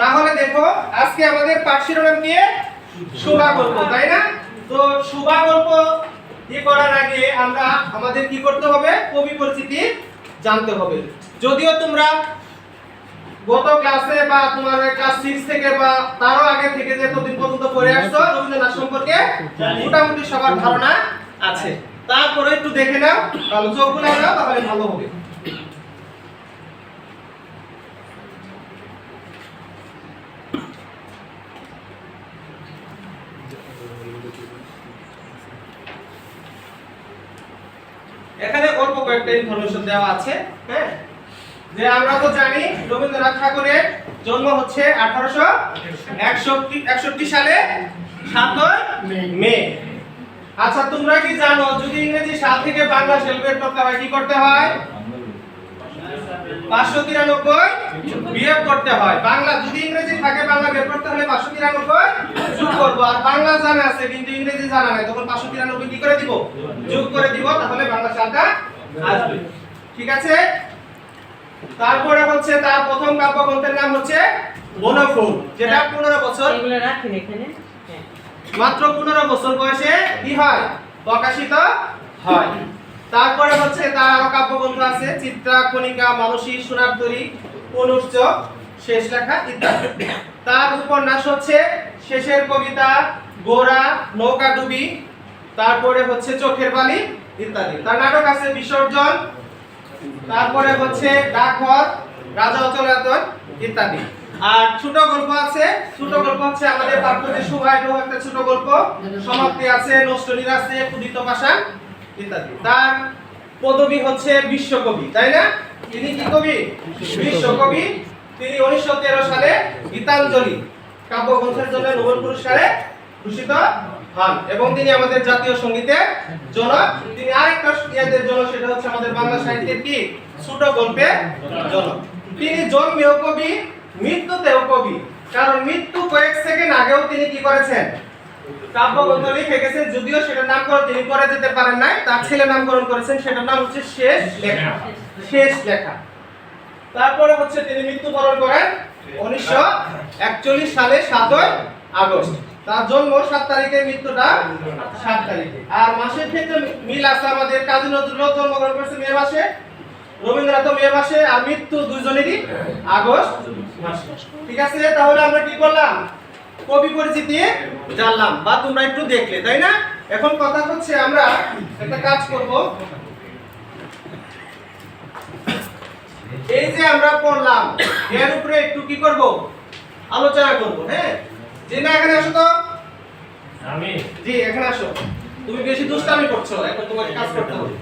তাহলে দেখো, আজকে আমাদের পাঠ শিরোনাম কি শোভা গল্প তাই না? তো শোভা গল্প ই করার আগে আমরা আমাদের কি করতে হবে? কবি পরিচিতি জানতে হবে। যদিও তোমরা গত ক্লাসে বা তোমার ক্লাস সিক্স থেকে বা তারও আগে থেকে যে এতদিন পর্যন্ত পড়ে আসছো, রবীন্দ্রনাথ সম্পর্কে মোটামুটি সবার ধারণা আছে। তারপরে একটু দেখে নাও, তাহলে চোখ বুলাই নাও তাহলে ভালো হবে। এখানে অল্প কয়েকটা ইনফরমেশন দেওয়া আছে হ্যাঁ? যে আমরা তো জানি রবীন্দ্রনাথ ঠাকুরের জন্ম হচ্ছে আঠারোশো একষট্টি সালে সাতই মে। আচ্ছা তোমরা কি জানো, যদি ইংরেজি সাল থেকে বাংলা সেলফের হয়, কি করতে হয়? পাঁচশো তিরানব্বই বিয়োগ করতে হয়। বাংলা যদি ইংরেজি থাকে বাংলা বের করতে হলে পাঁচশো তিরানব্বই যোগ করব। আর বাংলা জানা আছে কিন্তু ইংরেজি জানা নাই। তখন পাঁচশো তিরানব্বই কি করে দিব? যোগ করে দিব তাহলে বাংলা সালটা আসবে। ঠিক আছে? তারপরে হচ্ছে তার প্রথম কাব্যগ্রন্থের নাম হচ্ছে বনফুল যেটা পনেরো বছর। হ্যাঁ। মাত্র পনেরো বছর বয়সে কি হয়? প্রকাশিত হয়। তারপরে হচ্ছে তার আরও কাব্যগ্রন্থ আছে, চিত্রা, কণিকা, মানসী সোনারতরী অনুষ্চ শেষ লেখা ইত্যাদি। তার উপন্যাস হচ্ছে শেষের কবিতা গোরা নৌকাডুবি তারপরে হচ্ছে চোখের বালি ইত্যাদি। তার নাটক আছে বিসর্জন, তারপরে হচ্ছে ডাকঘর, রাজা অচলায়তন ইত্যাদি। আর ছোট গল্প আছে, ছোট গল্প হচ্ছে আমাদের পাঠ্যতে সুভাইড একটা ছোট গল্প। সমাপ্তি আছে নষ্টনীর আছে, ক্ষুদিত পাশা ইত্যাদি তার পদবী হচ্ছে বিশ্বকবি, তাই না? তিনি কি কবি? বিশ্বকবি। তিনি উনিশশো তেরো সালে গীতাঞ্জলি, কাব্যগ্রন্থের জন্য নোবেল পুরস্কারে ভূষিত হন। এবং তিনি আমাদের জাতীয় সঙ্গীতের জনক। তিনি আরেকটা ইয়াদের জনক, সেটা হচ্ছে আমাদের বাংলা সাহিত্যের কি? ছোট গল্পের জনক। তিনি জন্মেও কবি, মৃত্যুতেও কবি। কারণ মৃত্যু কয়েক সেকেন্ড আগেও তিনি কি করেছেন? কাব্যগ্রন্থ লিখে গেছেন যদিও সেটার নামকরণ তিনি করে যেতে পারেন নাই, তার ছেলে নামকরণ করেছেন, সেটার নাম হচ্ছে শেষ লেখা। শেষ লেখা। তারপরে হচ্ছে তিনি মৃত্যুবরণ করেন উনিশশো একচল্লিশ সালে, সাতই আগস্ট। তার জন্ম সাত তারিখে, মৃত্যুটা সাত তারিখে। আর মাসের ক্ষেত্রে মিল আছে আমাদের কাজী নজরুল জন্মগ্রহণ করেছে মে মাসে, রবীন্দ্রনাথ মে মাসে, আর মৃত্যু দুইজনেরই আগস্ট মাসে। ঠিক আছে, তাহলে আমরা কি করলাম? কবি পরিচিতি জানলাম বা তোমরা একটু দেখলে তাই না? এখন কথা হচ্ছে আমরা একটা কাজ করব। এই যে আমরা পড়লাম এর উপরে একটু কি করব? আলোচনা করব হ্যাঁ? যে না এখানে আসো তো। আমি? জি এখানে আসো। তুমি বেশি দুষ্টামি করছ এখন তোমাকে কাজ করতে হবে।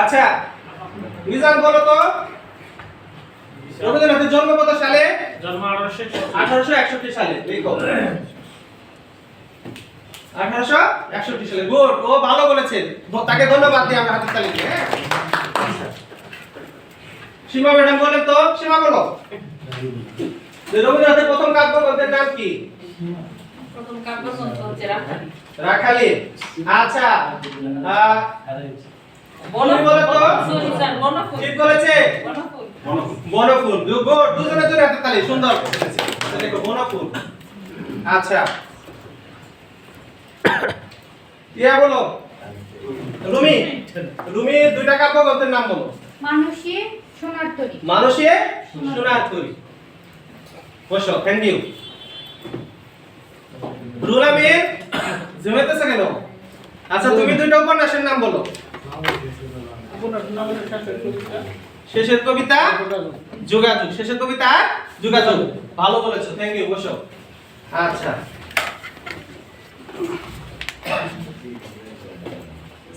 আচ্ছা মিজান বলো তো। রবীন্দ্রনাথের জন্ম কত সালে? জন্ম আঠারোশো আঠারোশো একষট্টি সালে লিখো আঠারোশো একষট্টি সালে গুড ও ভালো বলেছেন। তাকে ধন্যবাদ দিই আমরা হাতের তালি হ্যাঁ। সীমা ম্যাডাম বলেন তো সীমা বলো। রবীন্দ্রনাথের প্রথম কাব্যগ্রন্থের নাম কি? প্রথম কাব্যগ্রন্থ হচ্ছে রাখালি। রাখালি। আচ্ছা ঠিক বলেছে। বনফুল। বনফুল। গুড দুজনের জন্য হাতের তালি সুন্দর। দেখো বনফুল। আচ্ছা। ইয়া বলো? রুমি রুমি দুইটা কাব্যগ্রন্থের নাম বলো। মানুষে সোনার তরী মানুষে সোনার তরি বসো থ্যাংক ইউ জমেতেছে কেন আচ্ছা তুমি দুইটা উপন্যাসের নাম বলো। শেষের কবিতা যোগাযোগ। শেষের কবিতা যোগাযোগ। ভালো বলেছ থ্যাংক ইউ বসো। আচ্ছা।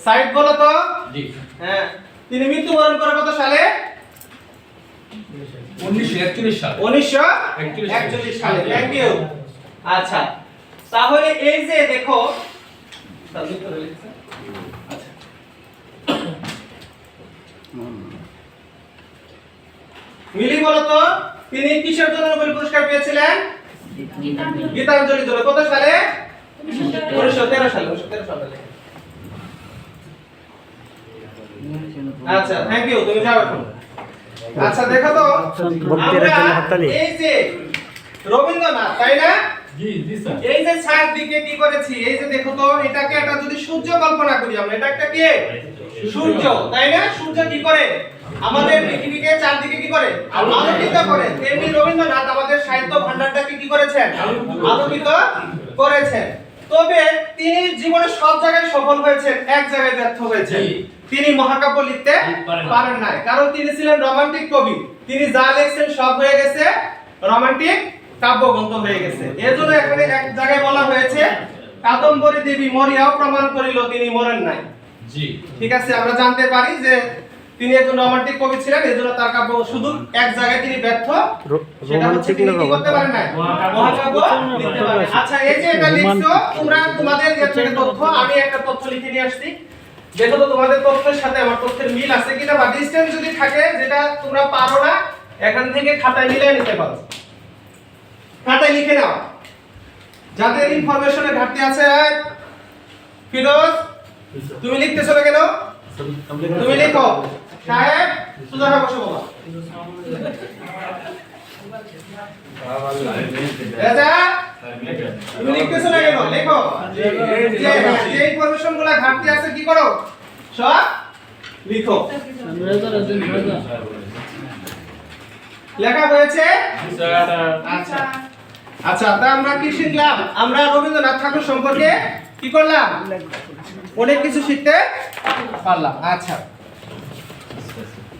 সাইড বলো তো। জি। হ্যাঁ তিনি মৃত্যুবরণ করে কত সালে? উনিশশো একচল্লিশ সাল। উনিশশো একচল্লিশ একচল্লিশ সালে থ্যাংক ইউ আচ্ছা তাহলে এই যে দেখো মিলি বলতো তিনি কিসের জন্য নোবেল পুরস্কার পেয়েছিলেন? গীতাঞ্জলি গীতাঞ্জলির জন্য। কত সালে? উনিশশো তেরো সালে উনিশশো তেরো সালে। আচ্ছা থ্যাংক ইউ তুমি যাও এখন। আচ্ছা দেখো তো। এই যে রবীন্দ্রনাথ তাই না? জি জি স্যার। এই যে ছাদ দিকে কি করেছি এই যে দেখো তো এটাকে একটা যদি সূর্য কল্পনা করি আমরা এটা একটা কি? সূর্য তাই না? সূর্য কি করে? আমাদের পৃথিবীকে চারদিকে কি করে? আলোকিত। করে। তেমনি রবীন্দ্রনাথ আমাদের সাহিত্য ভান্ডারটাকে কি করেছেন? আলোকিত। করেছেন। তবে তিনি জীবনে সব জায়গায় সফল হয়েছেন এক জায়গায় ব্যর্থ হয়েছেন। তিনি মহাকাব্য লিখতে পারেন পারেন নাই। কারণ তিনি ছিলেন রোমান্টিক কবি। তিনি যা লিখছেন সব হয়ে গেছে রোমান্টিক কাব্যগ্রন্থ হয়ে গেছে। এজন্য এখানে এক জায়গায় বলা হয়েছে কাদম্বরী দেবী মরিয়াও প্রমাণ করিল তিনি মরেন নাই। জি। ঠিক আছে আমরা জানতে পারি যে তিনি একজন রোমান্টিক কবি ছিলেন এজন্য তার কাব্য শুধু এক জায়গায় তিনি ব্যর্থ। সেটা হচ্ছে তিনি কি করতে পারেন নাই? মহাকাব্য। লিখতে পারেন। আচ্ছা এই যে এটা লিখছো তোমরা তোমাদের এর থেকে তথ্য আমি একটা তথ্য লিখে নিয়ে আসছি। দেখো তো তোমাদের তথ্যের সাথে আমার তথ্যের মিল আছে কিনা বা ডিসটেন্স যদি থাকে যেটা তোমরা পারো না এখান থেকে খাতায় মিলিয়ে নিতে পারো। খাতায় লিখে নাও। যাদের ইনফরমেশনের ঘাটতি আছে ফিরোজ তুমি লিখতেছো না কেন? তুমি লিখো। সাহেব, সুজা হয়ে বসে বাবা রাজা, তুমি লিখতেছো না কেন? লেখো। যে যে ইনফরমেশনগুলা ঘাটতি আছে, কি করো? লিখো। লেখা আচ্ছা। আচ্ছা তা আমরা কি শিখলাম? আমরা রবীন্দ্রনাথ ঠাকুর সম্পর্কে কি করলাম? অনেক কিছু শিখতে পারলাম। আচ্ছা।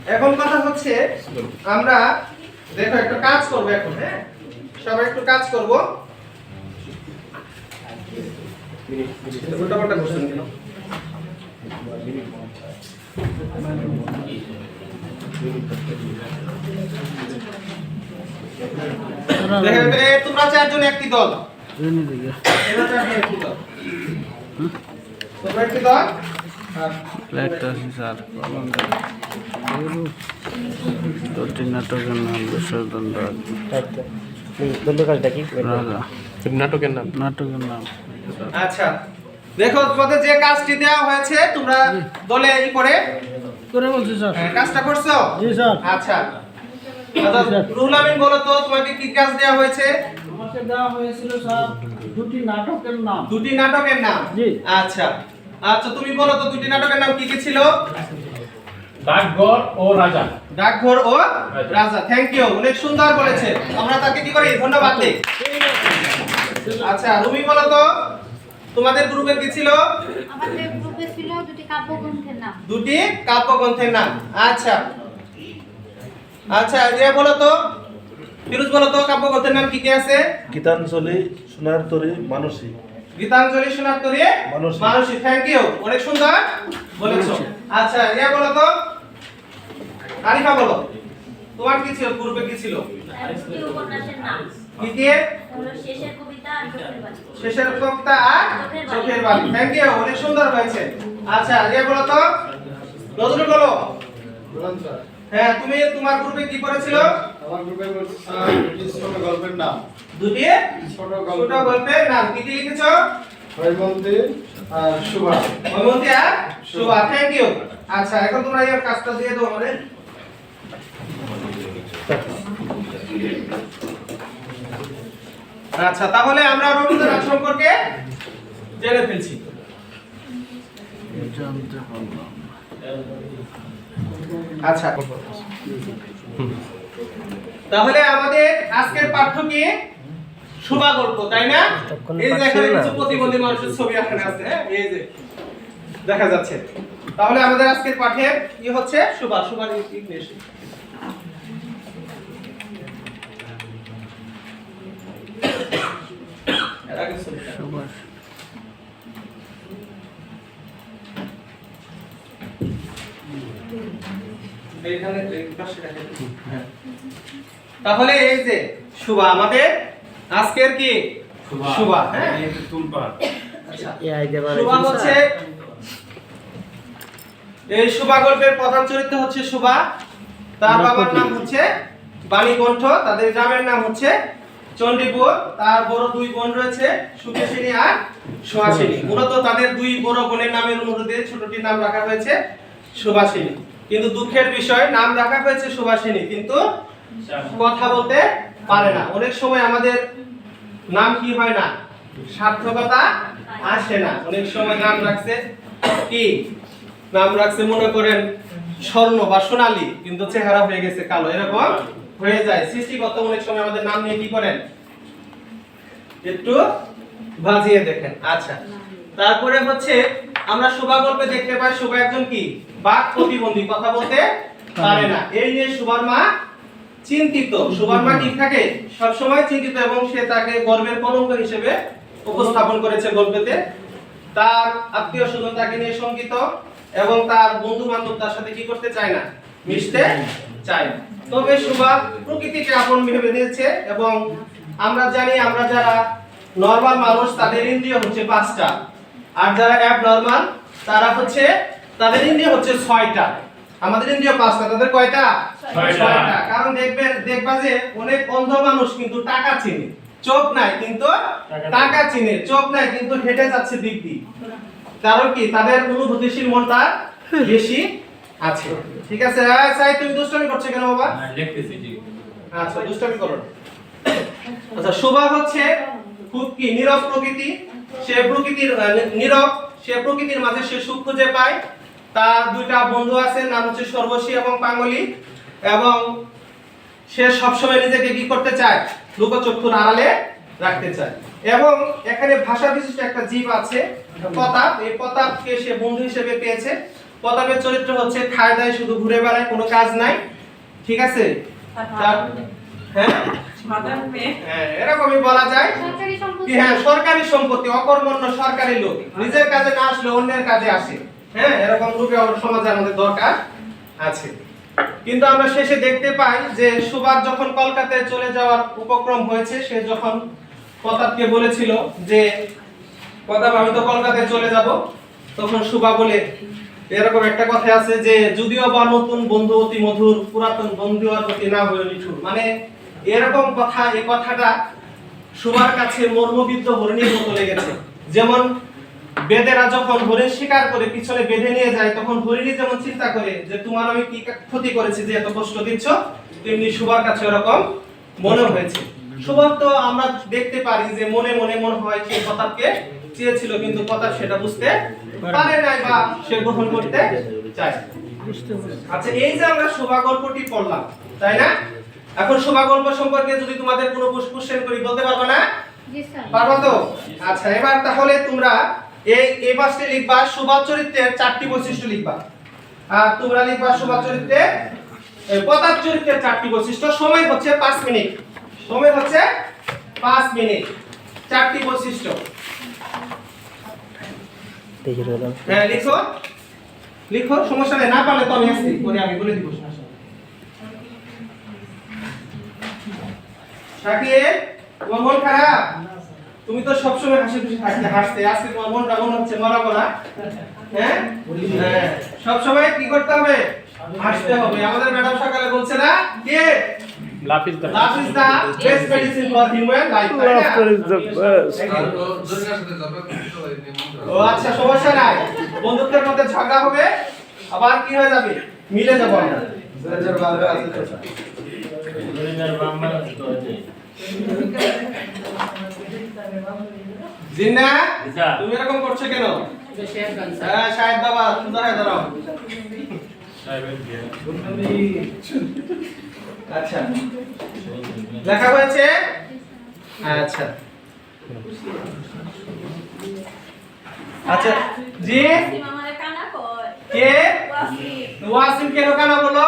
এখন কথা হচ্ছে, আমরা দেখো একটা কাজ করব এখন হ্যাঁ? সবাই একটু কাজ করব? তোমরা চারজন একটি দল। চারজন একটি দল। আর দুটি নাটকের নাম বিসর্জন রাজ। নাটকের নাম? নাটকের নাম। আচ্ছা। দেখো তোমাদের যে কাজটি দেওয়া হয়েছে তোমরা দলে ই করে। করে বলছি স্যার। হ্যাঁ, কাজটা করছ? জি স্যার। আচ্ছা। দাদা, আমিন বলো তো তোমাকে কি কাজ দেওয়া হয়েছে? দেওয়া হয়েছিল স্যার দুটি নাটকের নাম। দুটি নাটকের নাম? জি। আচ্ছা। আচ্ছা তুমি বলো তো দুটি নাটকের নাম কি কি ছিল? ডাকঘর ও রাজা। ডাকঘর ও রাজা। থ্যাংক ইউ অনেক সুন্দর বলেছে। আমরা তাকে কি করি? ধন্যবাদ দিই। আচ্ছা রুমি বলো তো তোমাদের গ্রুপে কি ছিল? আমাদের গ্রুপে ছিল দুটি কাব্যগ্রন্থের নাম। দুটি কাব্যগ্রন্থের নাম। আচ্ছা। আচ্ছা যে বলো তো। ফিরোজ বলো তো কাব্যগ্রন্থের নাম কি কি আছে? গীতাঞ্জলি সোনার তরী মানসী। গীতাঞ্জলি শোনার তরে মানসী। থ্যাংক ইউ অনেক সুন্দর বলেছ। আচ্ছা ইয়া বলো তো? আরিফা বলো। তোমার কি ছিল? পূর্বে কি ছিল? শেষের কবিতা আর চোখের বালি শেষের কবিতা আর চোখের বালি। থ্যাংক ইউ অনেক সুন্দর হয়েছে। আচ্ছা ইয়া বলো তো? নজরুল বলো। হ্যাঁ তুমি তোমার গ্রুপে কি করেছিল? আমার গ্রুপে ছোট গল্পের নাম। দুটি ছোট ছোট গল্পের নাম কি কি লিখেছো? হৈমন্তী আর সুভা। আর থ্যাংক ইউ আচ্ছা এখন তোমরা এই কাজটা দিয়ে দাও আমাদের। আচ্ছা তাহলে আমরা রবীন্দ্রনাথ সম্পর্কে জেনে ফেলছি। আচ্ছা। তাহলে আমাদের আজকের পাঠ্য কি? শোভা গল্প তাই না? এই যে এখানে কিছু প্রতিবন্ধী মানুষের ছবি এখানে আছে হ্যাঁ? এই যে দেখা যাচ্ছে। তাহলে আমাদের আজকের পাঠের কি হচ্ছে? শোভা শোভার ইংলিশ এর আগে এইখানে এই পাশে রাখেন। তাহলে এই যে শুভা আমাদের আজকের কি? শুভা হ্যাঁ? আচ্ছা। এই আইডিয়া শুভা হচ্ছে এই শুভা গল্পের প্রধান চরিত্র হচ্ছে শুভা তার বাবার নাম হচ্ছে বাণীকণ্ঠ তাদের গ্রামের নাম হচ্ছে চণ্ডীপুর। তার বড় দুই বোন রয়েছে সুকেশিনী আর সুহাসিনী। মূলত তাদের দুই বড় বোনের নামের অনুরোধে ছোটটির নাম রাখা হয়েছে সুভাষিনী কিন্তু দুঃখের বিষয়, নাম রাখা হয়েছে সুভাষিনী, কিন্তু কথা বলতে পারে না। অনেক সময় আমাদের নাম কি হয় না? সার্থকতা আসে না। অনেক সময় নাম রাখছে কি? নাম রাখছে মনে করেন স্বর্ণ বা সোনালী, কিন্তু চেহারা হয়ে গেছে কালো। এরকম হয়ে যায়। সৃষ্টিগত অনেক সময় আমাদের নাম নিয়ে কি করেন? একটু বাজিয়ে দেখেন। আচ্ছা। তারপরে হচ্ছে আমরা শোভা গল্পে দেখতে পাই শোভা একজন কি? বাক প্রতিবন্ধী, কথা বলতে পারে না। এই নিয়ে শোভার মা চিন্তিত। শোভার মা ঠিক থাকে? সবসময় চিন্তিত এবং সে তাকে গর্বের কলঙ্ক হিসেবে উপস্থাপন করেছে গল্পেতে। তার আত্মীয় স্বজন তাকে নিয়ে শঙ্কিত এবং তার বন্ধু বান্ধব তার সাথে কি করতে চায় না? মিশতে চায়। তবে সুভা প্রকৃতিকে আপন ভেবে নিয়েছে এবং আমরা জানি আমরা যারা নর্মাল মানুষ, তাদের ইন্দ্রিয় হচ্ছে পাঁচটা। আর যারা অ্যাব নরমাল তারা হচ্ছে তাদের ইন্দ্রিয় হচ্ছে ছয়টা। আমাদের ইন্দ্রিয় পাঁচটা তাদের কয়টা? ছয়টা। কারণ দেখবেন দেখবা যে অনেক অন্ধ মানুষ কিন্তু টাকা চিনে। চোখ নাই কিন্তু টাকা চিনে। চোখ নাই কিন্তু হেঁটে যাচ্ছে দিক দিয়ে। কারণ কি? তাদের অনুভূতিশীল মনটা বেশি আছে। ঠিক আছে? সাই তুমি দুষ্টামি করছ কেন বাবা? জি আচ্ছা দুষ্টামি করো। আচ্ছা শোভা হচ্ছে খুব কি? নীরব প্রকৃতি। সে প্রকৃতির নীরব সে প্রকৃতির মাঝে সে সুখ খুঁজে পায়। তার দুইটা বন্ধু আছে নাম হচ্ছে সর্বশী এবং পাঙ্গলি। এবং সে সবসময় নিজেকে কি করতে চায়? লুকোচক্ষুর আড়ালে রাখতে চায়। এবং এখানে ভাষা বিশিষ্ট একটা জীব আছে প্রতাপ। এই প্রতাপকে সে বন্ধু হিসেবে পেয়েছে। প্রতাপের চরিত্র হচ্ছে খায় দায় শুধু ঘুরে বেড়ায় কোনো কাজ নাই। ঠিক আছে? হ্যাঁ, এরকমই বলা যায় কি হ্যাঁ সরকারি সম্পত্তি অকর্মণ্য সরকারি লোক। নিজের কাজে না আসলে অন্যের কাজে আসে। হ্যাঁ এরকম লোকে আমার সমাজে আমাদের দরকার আছে। কিন্তু আমরা শেষে দেখতে পাই যে সুভাষ যখন কলকাতায় চলে যাওয়ার উপক্রম হয়েছে সে যখন প্রতাপকে বলেছিল যে প্রতাপ আমি তো কলকাতায় চলে যাব। তখন সুভা বলে এরকম একটা কথা আছে যে যদিও বা নতুন বন্ধু অতি মধুর পুরাতন বন্ধু আর অতি না হয়ে নিঠুর। মানে এরকম কথা এই কথাটা সুভার কাছে মর্মবিদ্ধ হরিণীর মতো লেগেছে। যেমন বেদেরা যখন হরিণ শিকার করে পিছনে বেঁধে নিয়ে যায়, তখন হরিণী যেমন চিন্তা করে যে, তোমার আমি কি ক্ষতি করেছি যে এত কষ্ট দিচ্ছ? তেমনি সুভার কাছে ওরকম মনে হয়েছে। সুভার তো আমরা দেখতে পারি যে, মনে মনে মনে হয় সে প্রতাপকে চেয়েছিল, কিন্তু প্রতাপ সেটা বুঝতে পারে নাই বা সে গ্রহণ করতে চায়। আচ্ছা এই যে আমরা শোভা গল্পটি পড়লাম, তাই না? এখন শোভা গল্প সম্পর্কে যদি তোমাদের কোনো কোশ্চেন করি বলতে পারবে না? জি স্যার। পারব তো? আচ্ছা এবার তাহলে তোমরা এই এই পাশে লিখবা শোভা চরিত্রের চারটি বৈশিষ্ট্য লিখবা। আর তোমরা লিখবা শোভা চরিত্রের এই প্রতাপ চরিত্রের চারটি বৈশিষ্ট্য। সময় হচ্ছে পাঁচ মিনিট। সময় হচ্ছে পাঁচ মিনিট। চারটি বৈশিষ্ট্য। হ্যাঁ লিখো। লিখো সমস্যা নেই। না পারলে তো আমি আসছি। পরে আমি বলে দিব সমস্যা নেই। শাকিব তোমার মন খারাপ? তুমি তো সবসময় হাসি খুশি থাকতে হাসতে। আজকে তোমার মনটা মনে হচ্ছে মরা মরা হ্যাঁ? হ্যাঁ। সবসময় কি করতে হবে? হাসতে হবে। আমাদের ম্যাডাম সকালে বলছে না কে? Love is the best medicine for human life Laughter is the best. ও আচ্ছা সমস্যা নাই। বন্ধুত্বের মধ্যে ঝগড়া হবে আবার কি হয়ে যাবে? মিলে যাব আমরা। জিন্না তুমি এরকম করছ কেন? হ্যাঁ শাহেদ বাবা সুন্দর হয়ে দাঁড়াও আচ্ছা। লেখা হয়েছে? আচ্ছা। আচ্ছা জি? কানা কে? ওয়াসিম। ওয়াসিম কেন কেন বলো?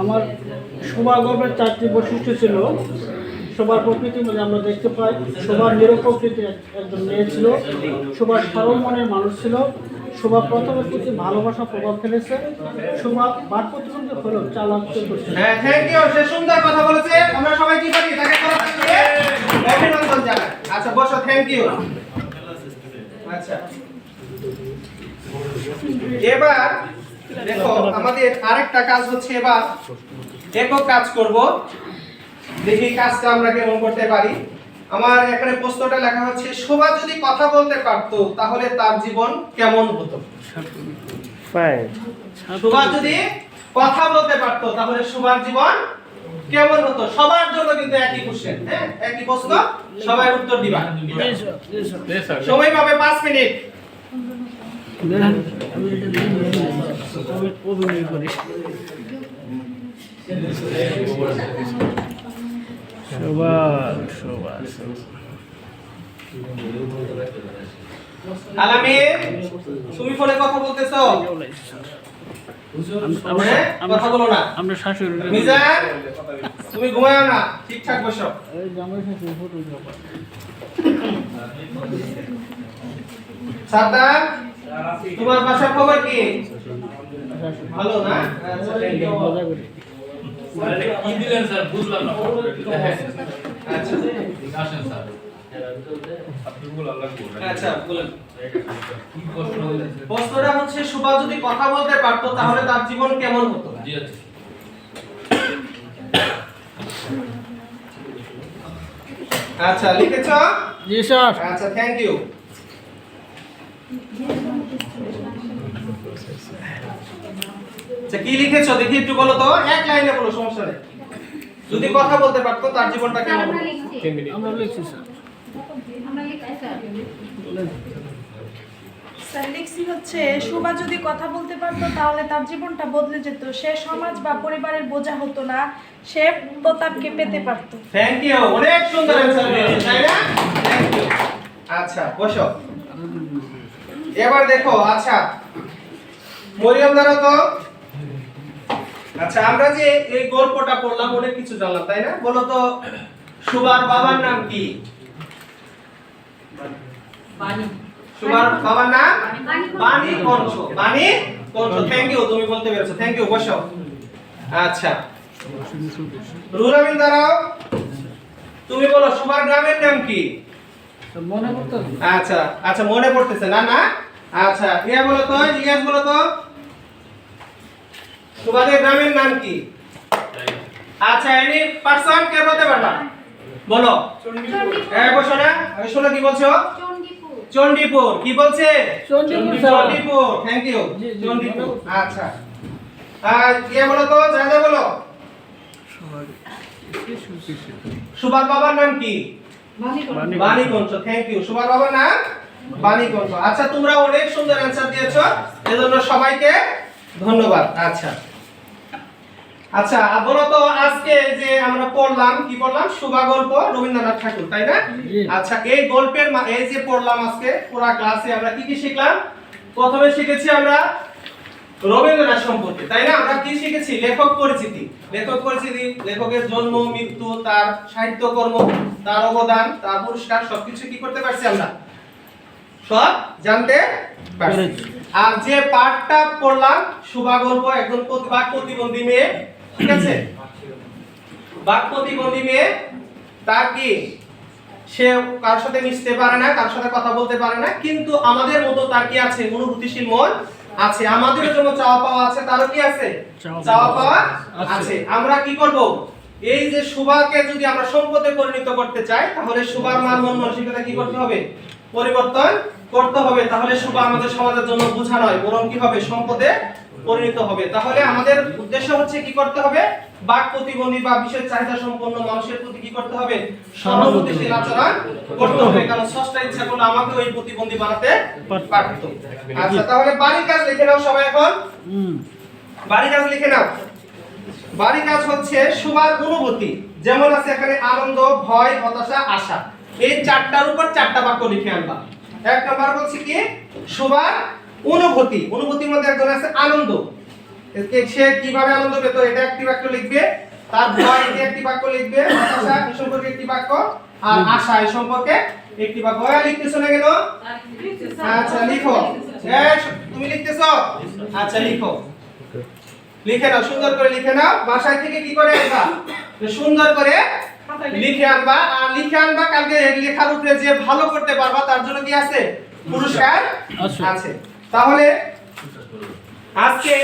আমার গল্পের চারটি বৈশিষ্ট্য ছিল। শোভার প্রকৃতির মধ্যে আমরা দেখতে পাই শোভার নিরব প্রকৃতির একজন মেয়ে ছিল শোভার সরল মনের মানুষ ছিল শোভা প্রথমের প্রতি ভালোবাসা প্রভাব ফেলেছে শোভা বাদ প্রতিবন্ধী হলেও চালাক হ্যাঁ থ্যাংক ইউ সে সুন্দর কথা বলেছে। আমরা সবাই কি করি? তাকে অভিনন্দন আচ্ছা বসো থ্যাংক ইউ আচ্ছা। এবার দেখো আমাদের আরেকটা কাজ হচ্ছে এবার একক কাজ করব। দেখি কাজটা আমরা কেমন করতে পারি। আমার এখানে প্রশ্নটা লেখা হচ্ছে শোভা যদি কথা বলতে পারতো তাহলে তার জীবন কেমন হতো? শোভা যদি কথা বলতে পারতো তাহলে শোভার জীবন কেমন হতো? সবার জন্য কিন্তু একই কোশ্চেন হ্যাঁ? একই প্রশ্ন সবাই উত্তর দিবা। সময় পাবে পাঁচ মিনিট। সবার সবার আলামিন তুমি ফোনে কথা বলতেছো? কথা বলো না। আমরা শাশুড়ি মিজান তুমি ঘুমায়ো না ঠিকঠাক বসো। জামাই শাশুড়ি ফটোগ্রাফার সাদ্দাম তোমার বাসার খবর কি? ভালো না? কি দিলেন স্যার বুঝলাম না আচ্ছা আসেন স্যার আচ্ছা হচ্ছে যদি কথা বলতে পারতো তাহলে তার জীবন কেমন হতো? জি আচ্ছা আচ্ছা লিখেছো? জি স্যার। আচ্ছা থ্যাংক ইউ কি লিখেছো? দেখি একটু বলো তো। এক লাইনে বলো সমস্যা নেই। যদি কথা বলতে পারতো তার জীবনটা কেমন আমরা লিখছি। স্যার। আমরা লিখছি স্যার। স্যার হচ্ছে সুভা যদি কথা বলতে পারতো তাহলে তার জীবনটা বদলে যেত। সে সমাজ বা পরিবারের বোঝা হতো না। সে প্রতাপকে পেতে পারতো। থ্যাংক ইউ অনেক সুন্দর অ্যানসার তাই না? থ্যাংক ইউ আচ্ছা বসো। এবার দেখো আচ্ছা। মরিয়ম দ্বারা তো? আচ্ছা আমরা যে এই গল্পটা পড়লাম অনেক কিছু জানলাম তাই না? বলো তো সুবার বাবার নাম কি? সুবার বাবার নাম? বাণী বাণী কণ্ঠ। বাণী কণ্ঠ। থ্যাংক ইউ তুমি বলতে পেরেছ থ্যাংক ইউ বসো। আচ্ছা। রুরামিন দাঁড়াও তুমি বলো সুবার গ্রামের নাম কি? মনে আচ্ছা আচ্ছা মনে পড়তেছে না না? আচ্ছা ইয়া বলো তো ইলিয়াস বলো তো। তোমাদের গ্রামের নাম কি? আচ্ছা এনি পার্সন কে বলতে পারবা? বলো। হ্যাঁ বসো না আমি শোনো কি বলছো? চণ্ডীপুর। চণ্ডীপুর কি বলছে। চণ্ডীপুর থ্যাংক ইউ করছি। আচ্ছা। আর ইয়ে বলো তো যা যা বলো। সুভাষ বাবার নাম কি? বাণীকণ্ঠ থ্যাংক ইউ সুভাষ বাবার নাম? বাণীকণ্ঠ আচ্ছা তোমরা অনেক সুন্দর অ্যানসার দিয়েছ। এজন্য সবাইকে ধন্যবাদ। আচ্ছা। আচ্ছা বলো তো আজকে যে আমরা পড়লাম কি পড়লাম? শুভা গল্প রবীন্দ্রনাথ ঠাকুর তাই না? আচ্ছা এই গল্পের এই যে পড়লাম আজকে পুরো ক্লাসে আমরা কি কি শিখলাম? প্রথমে শিখেছি আমরা রবীন্দ্রনাথ সম্পর্কে, তাই না? আমরা কি শিখেছি? লেখক পরিচিতি। লেখক পরিচিতি, লেখকের জন্ম, মৃত্যু, তার সাহিত্যকর্ম তার অবদান, তার পুরস্কার, সবকিছু কি করতে পারছি আমরা? সব জানতে পারছি। আর যে পাঠটা পড়লাম শুভা গল্প একজন বাক প্রতিবন্ধী মেয়ে, ঠিক আছে? বাক প্রতিবন্ধী মেয়ে, তার কি? সে কার সাথে মিশতে পারে না কার সাথে কথা বলতে পারে না, কিন্তু আমাদের মতো তার কি আছে? অনুভূতিশীল মন আছে আমাদের জন্য চাওয়া পাওয়া আছে তারও কি আছে? চাওয়া পাওয়া আছে। আমরা কি করব? এই যে সুভাকে যদি আমরা সম্পদে পরিণত করতে চাই তাহলে সুভার মান মন মানসিকতা কি করতে হবে? পরিবর্তন করতে হবে। তাহলে সুভা আমাদের সমাজের জন্য বোঝা নয় বরং কি হবে? সম্পদে পরিণত হবে। তাহলে আমাদের উদ্দেশ্য হচ্ছে কি করতে হবে? বাক প্রতিবন্ধী বা বিশেষ চাহিদা সম্পন্ন মানুষের প্রতি কি করতে হবে? সহানুভূতিশীল আচরণ করতে হবে। কারণ ষষ্ঠ ইচ্ছা করলে আমাকে ওই প্রতিবন্ধী বানাতে পারতো। আচ্ছা তাহলে বাড়ির কাজ লিখে নাও সবাই এখন। হুম। বাড়ি কাজ লিখে নাও। বাড়ি কাজ হচ্ছে সুবার অনুভূতি। যেমন আছে এখানে আনন্দ ভয় হতাশা আশা। এই চারটার উপর চারটা বাক্য লিখে আনবা। এক নাম্বার বলছি কি? সুবার অনুভূতি অনুভূতির মধ্যে একজন আছে আনন্দ। সে কীভাবে আনন্দ পেত এটা একটি বাক্য লিখবে তার ভয় দিয়ে একটি বাক্য লিখবে হতাশা এই সম্পর্কে একটি বাক্য আর আশা এই সম্পর্কে একটি বাক্য। ভয় লিখতে চলে গেল? আচ্ছা লিখো। তুমি লিখতেছো? আচ্ছা লিখো। লিখে নাও সুন্দর করে লিখে নাও। বাসায় থেকে কি করে আনবা? সুন্দর করে লিখে আনবা আর লিখে আনবা কালকে লেখার উপরে যে ভালো করতে পারবা তার জন্য কি আছে? পুরস্কার আছে। তাহলে আজকে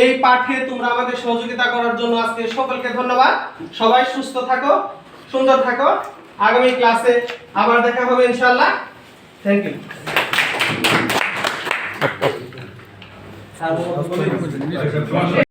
এই পাঠে তোমরা আমাদের সহযোগিতা করার জন্য আজকে সকলকে ধন্যবাদ। সবাই সুস্থ থাকো, সুন্দর থাকো। আগামী ক্লাসে আবার দেখা হবে ইনশাআল্লাহ। Thank you